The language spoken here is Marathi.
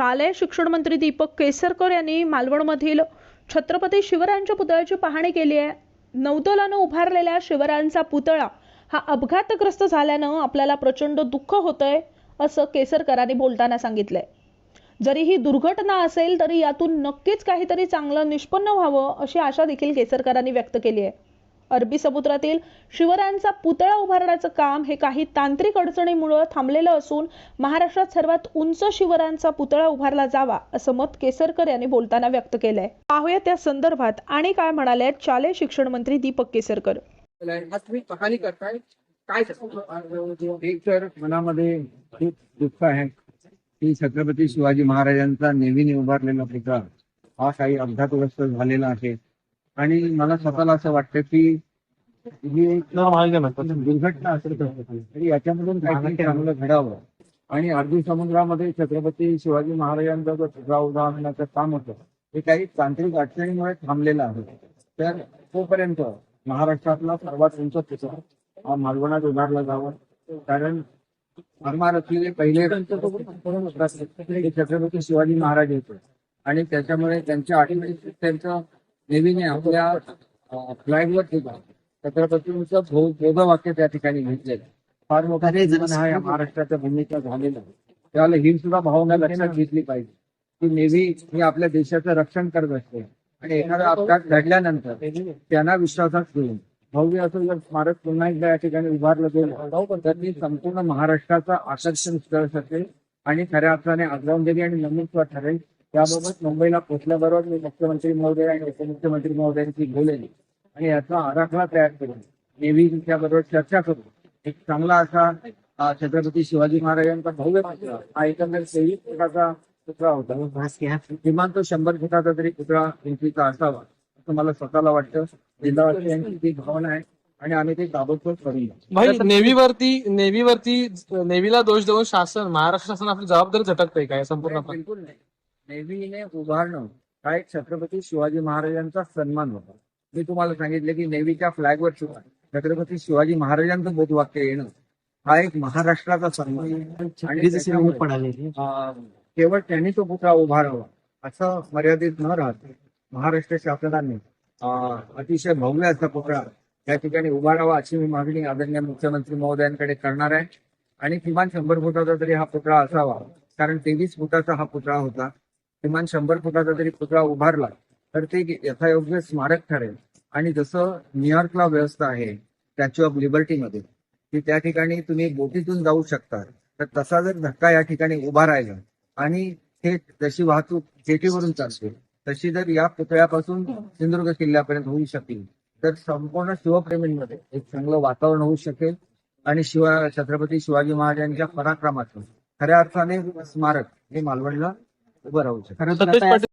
शालेय शिक्षण मंत्री दीपक केसरकर यांनी मालवणमधील छत्रपती शिवरायांच्या पुतळ्याची पाहणी केली आहे. नौदलानं उभारलेल्या शिवरायांचा पुतळा हा अपघातग्रस्त झाल्यानं आपल्याला प्रचंड दुःख होतंय असं केसरकरांनी बोलताना सांगितलंय. जरी ही दुर्घटना असेल तरी यातून नक्कीच काहीतरी चांगलं निष्पन्न व्हावं अशी आशा देखील केसरकरांनी व्यक्त केली आहे. अरबी समुद्रातील शिवरायांचा पुतळा उभारण्याचं काम हे काही तांत्रिक अडचणीमुळे थांबलेलं असून महाराष्ट्रात सर्वात उंच शिवरायांचा पुतळा उभारला जावा असं मत केसरकर यांनी बोलताना व्यक्त केलंय. पाहूया त्या संदर्भात आणि काय म्हणाले शालेय शिक्षण मंत्री दीपक केसरकर. करताय काय एक तर मनामध्ये खूप दुःख आहे की छत्रपती शिवाजी महाराजांचा नेहमीने उभारलेला पुतळा हा काही अपघातग्रस्त झालेला आहे. आणि मला स्वतःला असं वाटतं की ही एक दुर्घटना असेल तरी याच्यामधून काहीतरी चांगलं घडावं. आणि अरबी समुद्रामध्ये छत्रपती शिवाजी महाराजांचा जो उभारण्याचं काम होतं हे काही तांत्रिक अडचणीमुळे थांबलेलं आहे. तर तोपर्यंत महाराष्ट्रातला सर्वात उंच पुतळा हा मालवणात उभारला जावा. कारण महाराष्ट्रातले पहिले हे छत्रपती शिवाजी महाराज होते. आणि त्याच्यामुळे त्यांच्या आठवणीत त्यांचं नेहमीने आपल्या फ्लॅगवर ठेवा छत्रपतींचं बोधवाक्य त्या ठिकाणी घेतलेलं फार मोठा जण हा या महाराष्ट्राच्या भूमीचा झालेला त्याला ही सुद्धा भावना लक्षात घेतली पाहिजे. की नेव्ही ही आपल्या देशाचं रक्षण करत असते. आणि एखादा अपघात घडल्यानंतर त्यांना विश्वासात घेऊन. भव्य असं जर स्मारक पुन्हा एकदा या ठिकाणी उभारलं गेलं तर ती संपूर्ण महाराष्ट्राचं आकर्षण स्थळ ठरेल आणि खऱ्या अर्थाने आदरांजली आणि नमूत्व ठरेल. त्याबाबत मुंबईला पोहोचल्याबरोबर मी मुख्यमंत्री महोदय आणि उपमुख्यमंत्री महोदयांशी बोलेल आणि याचा आराखडा तयार करून नेव्हीच्या बरोबर चर्चा करून एक चांगला असा छत्रपती शिवाजी महाराजांचा भव्य हा एकंदर तेवीस फुटाचा पुतळा होता. किमान तो शंभर फुटाचा तरी पुतळा उंचीचा असावा असं मला स्वतःला वाटतं. जिल्हावासियांची ती भावना आहे आणि आम्ही ते ताबडतोब करून भाई नेव्हीवरती नेव्हीवरती नेव्हीला दोष देऊन शासन महाराष्ट्र शासन आपली जबाबदारी झटकते काय संपूर्णपणे बिलकुल नाही. नेव्हीने उभारणं हा एक छत्रपती शिवाजी महाराजांचा सन्मान होता. मी तुम्हाला सांगितले की नेव्हीच्या फ्लॅगवर सुद्धा छत्रपती शिवाजी महाराजांचं बोधवाक्य येणं हा एक महाराष्ट्राचा सन्मान. आणि केवळ त्यांनी तो पुतळा उभारावा असं मर्यादित न राहता महाराष्ट्र शासनाने अतिशय भव्य असा पुतळा या ठिकाणी उभारावा अशी मी मागणी आदरणीय मुख्यमंत्री महोदयांकडे करणार आहे. आणि किमान शंभर फुटाचा तरी हा पुतळा असावा कारण तेवीस फुटाचा हा पुतळा होता. किमान शंभर फुटाचा जरी पुतळा उभारला तर ते यथायोग्य स्मारक ठरेल. आणि जसं न्यूयॉर्कला व्यवस्था आहे स्टॅच्यू ऑफ लिबर्टीमध्ये की त्या ठिकाणी तुम्ही बोटीतून जाऊ शकता. तर तसा जर धक्का या ठिकाणी उभा राहिला आणि थेट जशी वाहतूक जेटीवरून चालते तशी जर या पुतळ्यापासून सिंधुदुर्ग किल्ल्यापर्यंत होऊ शकेल तर संपूर्ण शिवप्रेमींमध्ये एक चांगलं वातावरण होऊ शकेल. आणि शिवा छत्रपती शिवाजी महाराजांच्या पराक्रमाचं खऱ्या अर्थाने स्मारक हे मालवणला उभं राहू शकेल सतेज पाटील